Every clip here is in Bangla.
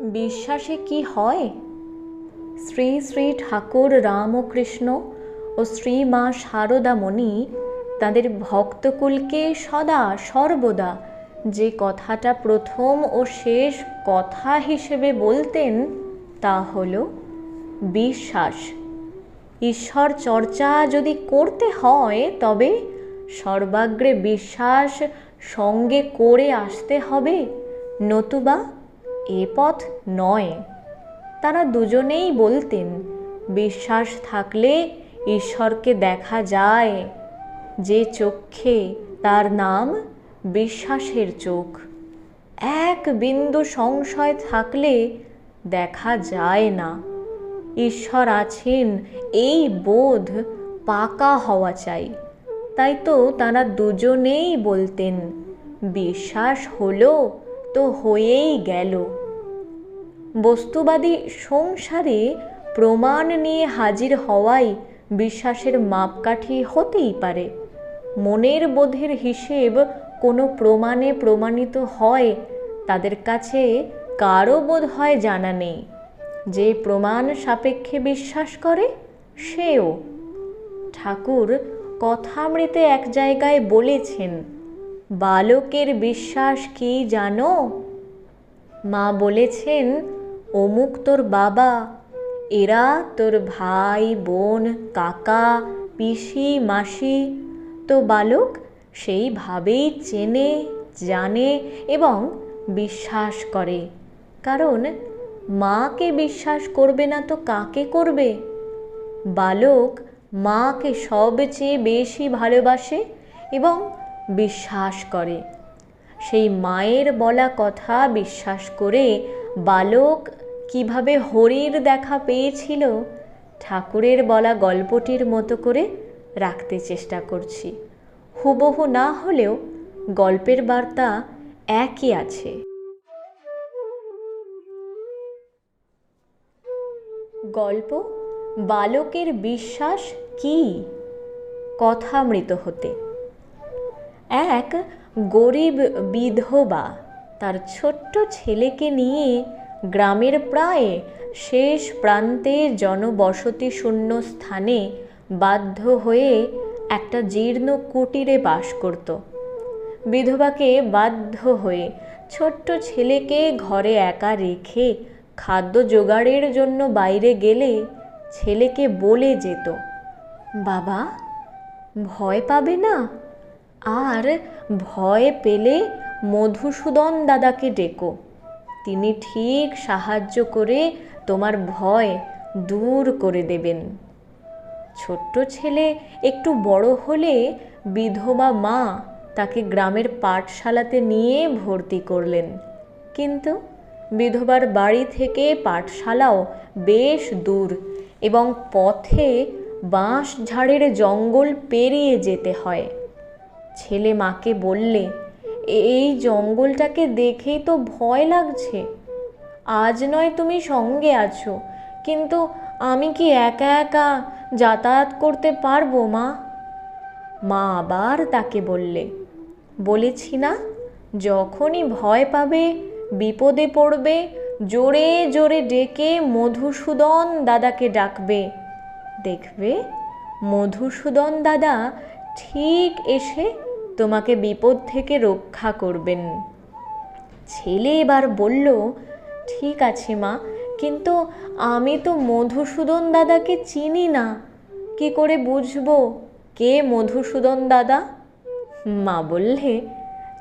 বিশ্বাসে কি হয়? শ্রী শ্রী ঠাকুর রামকৃষ্ণ ও শ্রী মা শারদামণি তাদের ভক্তকুলকে সদা সর্বদা যে কথাটা প্রথম ও শেষ কথা হিসেবে বলতেন, তা হল বিশ্বাস। ঈশ্বর চর্চা যদি করতে হয়, তবে সর্বাগ্রে বিশ্বাস সঙ্গে করে আসতে হবে, নতুবা এ পথ নয়। তারা দুজনেই বলতেন, বিশ্বাস থাকলে ঈশ্বরকে দেখা যায়। যে চক্ষে তার নাম বিশ্বাসের চোখ। এক বিন্দু সংশয় থাকলে দেখা যায় না। ঈশ্বর আছেন, এই বোধ পাকা হওয়া চাই। তাই তো তারা দুজনেই বলতেন, বিশ্বাস হলো তো হয়েই গেল। বস্তুবাদী সংসারে প্রমাণ নিয়ে হাজির হওয়াই বিশ্বাসের মাপকাঠি হতেই পারে। মনের বোধের হিসেব কোনো প্রমাণে প্রমাণিত হয়, তাদের কাছে কারও বোধ হয় জানা নেই। যে প্রমাণ সাপেক্ষে বিশ্বাস করে, সেও। ঠাকুর কথামৃতে এক জায়গায় বলেছেন, বালকের বিশ্বাস কি জানো? মা বলেছেন অমুক তোর বাবা, এরা তোর ভাই, বোন, কাকা, পিসি, মাসি। তো বালক সেইভাবেই চেনে, জানে এবং বিশ্বাস করে। কারণ মাকে বিশ্বাস করবে না তো কাকে করবে? বালক মাকে সবচেয়ে বেশি ভালোবাসে এবং বিশ্বাস করে। সেই মায়ের বলা কথা বিশ্বাস করে বালক কীভাবে হরির দেখা পেয়েছিল, ঠাকুরের বলা গল্পটির মতো করে রাখতে চেষ্টা করছি। হুবহু না হলেও গল্পের বার্তা একই আছে। গল্প, বালকের বিশ্বাস কি? কথামৃত হতে। এক গরিব বিধবা তার ছোট্ট ছেলেকে নিয়ে গ্রামের প্রায় শেষ প্রান্তে জনবসতি শূন্য স্থানে বাধ্য হয়ে একটা জীর্ণ কুটিরে বাস করত। বিধবাকে বাধ্য হয়ে ছোট্ট ছেলেকে ঘরে একা রেখে খাদ্য জোগাড়ের জন্য বাইরে গেলে ছেলেকে বলে যেত, বাবা, ভয় পাবে না? আর ভয় পেলে মধুসূদন দাদাকে ডেকো। তিনি ঠিক সাহায্য করে তোমার ভয় দূর করে দেবেন। ছোট্ট ছেলে একটু বড় হলে বিধবা মা তাকে গ্রামের পাঠশালাতে নিয়ে ভর্তি করলেন। কিন্তু বিধবার বাড়ি থেকে পাঠশালাও বেশ দূর এবং পথে বাঁশ ঝাড়ের জঙ্গল পেরিয়ে যেতে হয়। ছেলে মাকে বললে এই জঙ্গলটাকে দেখেই তো ভয় লাগছে। আজ নয় তুমি সঙ্গে আছো, কিন্তু আমি কি একা একা যাতায়াত করতে পারব মা? মা আবার তাকে বললে, বলেছি না, যখনই ভয় পাবে, বিপদে পড়বে, জোরে জোরে ডেকে মধুসূদন দাদাকে ডাকবে। দেখবে, মধুসূদন দাদা ঠিক এসে তোমাকে বিপদ থেকে রক্ষা করবেন। ছেলে এবার বলল, ঠিক আছে মা, কিন্তু আমি তো মধুসূদন দাদাকে চিনি না। কি করে বুঝব? কে মধুসূদন দাদা? মা বললে,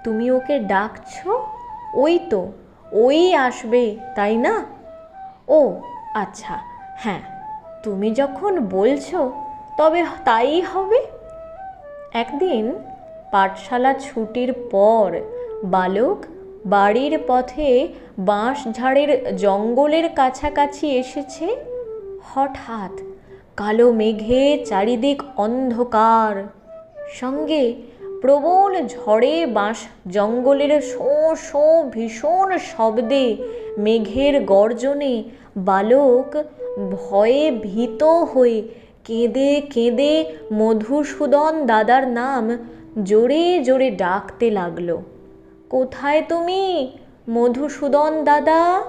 তুমি ওকে ডাকছো? ওই তো, ওই আসবে, তাই না? ও আচ্ছা হ্যাঁ তুমি যখন বলছো, তবে তাই হবে? একদিন পাঠশালা ছুটির পর বালক বাড়ির পথে বাঁশঝাড়ের জঙ্গলের কাছাকাছি এসেছে। হঠাৎ কালো মেঘে চারিদিক অন্ধকার। সঙ্গে প্রবল ঝড়ে বাঁশ জঙ্গলের শো শো ভীষণ শব্দে মেঘের গর্জনে বালক ভয়ে ভীত হয়ে কেঁদে কেঁদে মধুসূদন দাদার নাম জোরে জোরে ডাকতে লাগল। কোথায় তুমি, মধুসূদন দাদা?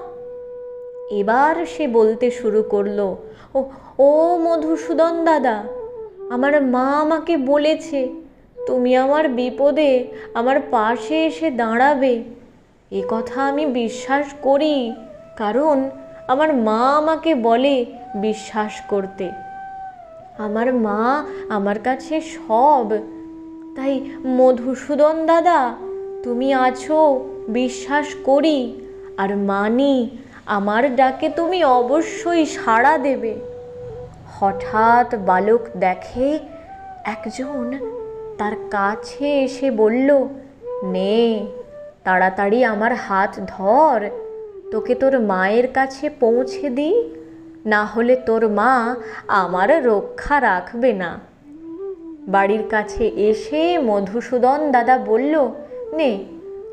এবার সে বলতে শুরু করল, ও ও মধুসূদন দাদা, আমার মা আমাকে বলেছে, তুমি আমার বিপদে আমার পাশে এসে দাঁড়াবে। এ কথা আমি বিশ্বাস করি, কারণ আমার মা আমাকে বলে বিশ্বাস করতে। আমার মা আমার কাছে সব তাই মধুসূদন দাদা, তুমি আছো, বিশ্বাস করি, আর মানি, আমার ডাকে তুমি অবশ্যই সাড়া দেবে। হঠাৎ বালক দেখে একজন তার কাছে এসে বলল, নে, তাড়াতাড়ি আমার হাত ধর, তোকে তোর মায়ের কাছে পৌঁছে দিই, না হলে তোর মা আমার রক্ষা রাখবে না। বাড়ির কাছে এসে মধুসূদন দাদা বলল, নে,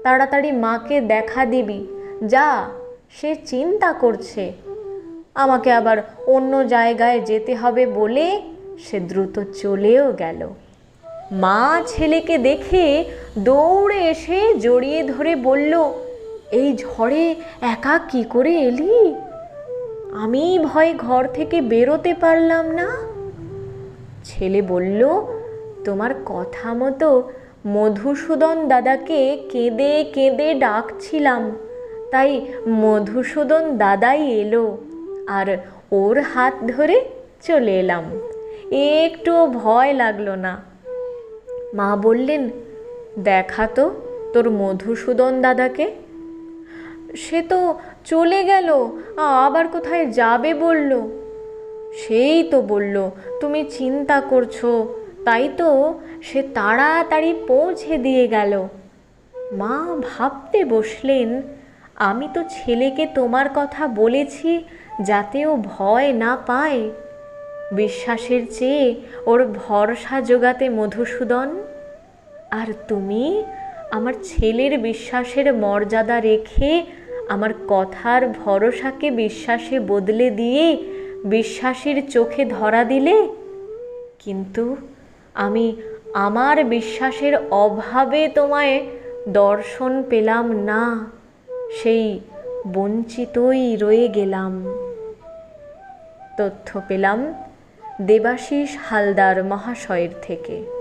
তাড়াতাড়ি মাকে দেখা দিবি। যা, সে চিন্তা করছে। আমাকে আবার অন্য জায়গায় যেতে হবে বলে সে দ্রুত চলেও গেল। মা ছেলেকে দেখে দৌড়ে এসে জড়িয়ে ধরে বলল, এই ঝড়ে একা কি করে এলি? আমি ভয়ে ঘর থেকে বেরোতে পারলাম না। ছেলে বলল তোমার কথা মতো মধুসূদন দাদাকে কেঁদে কেঁদে ডাকছিলাম। তাই মধুসূদন দাদাই এলো আর ওর হাত ধরে চলে এলাম। একটু ভয় লাগল না। মা বললেন, দেখা তো তোর মধুসূদন দাদাকে। সে তো চলে গেল, আবার কোথায় যাবে বলল? সেই তো বলল, তুমি চিন্তা করছ তাই তো সে তাড়াতাড়ি পৌঁছে দিয়ে গেল। মা ভাবতে বসলেন, আমি তো ছেলেকে তোমার কথা বলেছি যাতে ও ভয় না পায়। বিশ্বাসের চেয়ে ওর ভরসা জোগাতে মধুসূদন। আর তুমি আমার ছেলের বিশ্বাসের মর্যাদা রেখে আমার কথার ভরসাকে বিশ্বাসে বদলে দিয়ে বিশ্বাসের চোখে ধরা দিলে? কিন্তু আমি আমার বিশ্বাসের অভাবে তোমায় দর্শন পেলাম না, সেই বঞ্চিতই রয়ে গেলাম। তথ্য পেলাম দেবাশিস হালদার মহাশয়ের থেকে।